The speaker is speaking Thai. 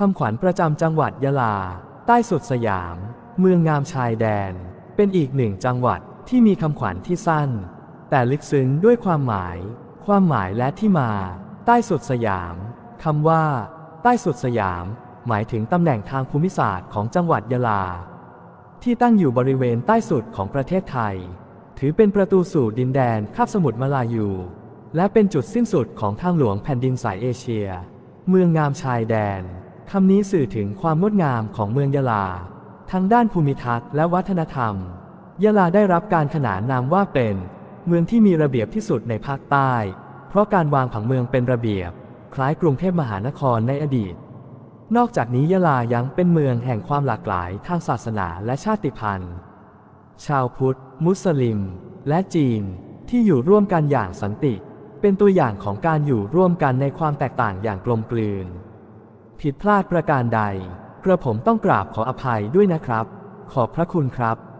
คำขวัญประจำจังหวัดยะลา ใต้สุดสยาม เมืองงามชายแดน เป็นอีกหนึ่งจังหวัดที่มีคำขวัญที่สั้น แต่ลึกซึ้งด้วยความหมาย ความหมายและที่มา ใต้สุดสยามคำว่า ใต้สุดสยาม หมายถึงตำแหน่งทางภูมิศาสตร์ของจังหวัดยะลา ที่ตั้งอยู่บริเวณใต้สุดของประเทศไทย ถือเป็นประตูสู่ดินแดนคาบสมุทรมาลายู และเป็นจุดสิ้นสุดของทางหลวงแผ่นดินสายเอเชีย เมืองงามชายแดน คำนี้สื่อถึงความงดงามของเมืองยะลา ทั้งด้านภูมิทัศน์และวัฒนธรรม ยะลาได้รับการขนานนามว่าเป็นเมืองที่มีระเบียบที่สุดในภาคใต้ เพราะการวางผังเมืองเป็นระเบียบ คล้ายกรุงเทพมหานครในอดีต นอกจากนี้ยะลายังเป็นเมืองแห่งความหลากหลายทางศาสนาและชาติพันธุ์ ชาวพุทธ มุสลิม และจีนที่อยู่ร่วมกันอย่างสันติ เป็นตัวอย่างของการอยู่ร่วมกันในความแตกต่างอย่างกลมกลืน ผิดพลาดประการใด กระผมต้องกราบขออภัยด้วยนะครับ ขอบพระคุณครับ